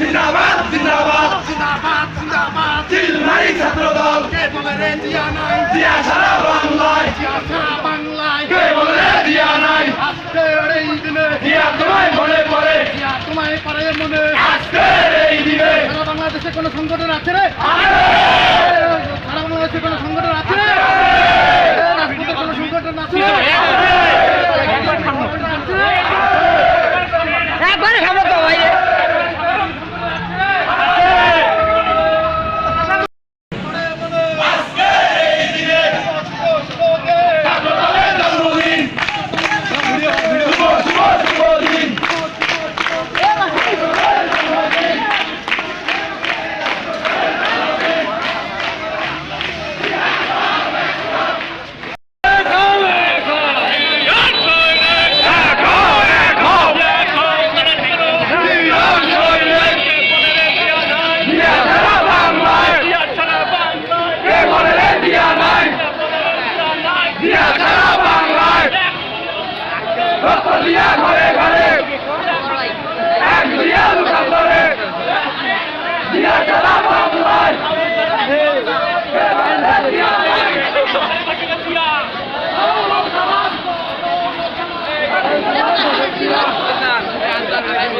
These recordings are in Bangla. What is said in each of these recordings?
জিন্দাবাদ জিন্দাবাদ জিন্দাবাদ জিন্দাবাদ। চিলমারি ছাত্রদল। কে বলে রে জিয়া নাই? জিয়া সারা বাংলায়। জিয়া সারা বাংলায়। কে বলে রে জিয়া নাই? আজকে এই দিনে। জিয়া তোমায় মনে পড়ে। জিয়া তোমায় পড়ে মনে। আজকে এই দিনে। সারা বাংলাদেশে কোনো সংগঠন আছে রে?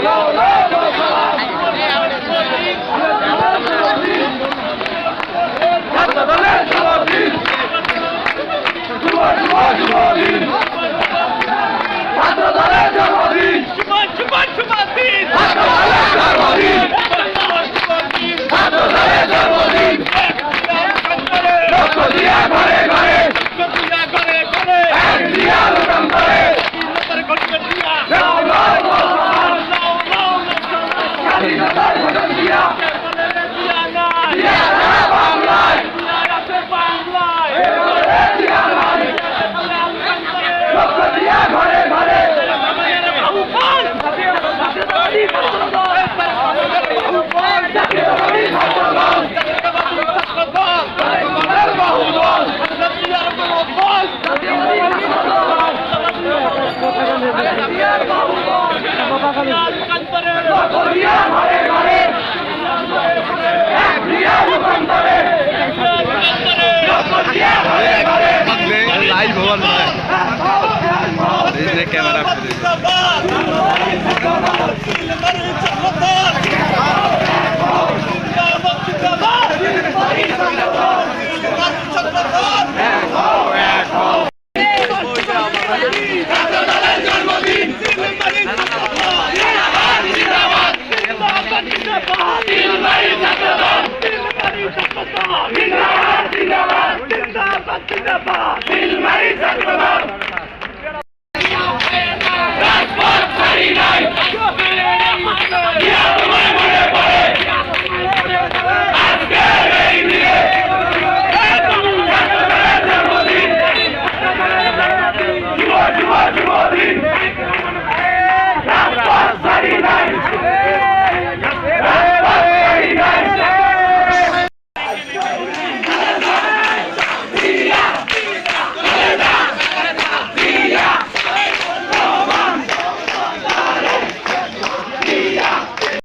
no, no. লাইভ হওয়ার নয় ক্যামেরা Yeah.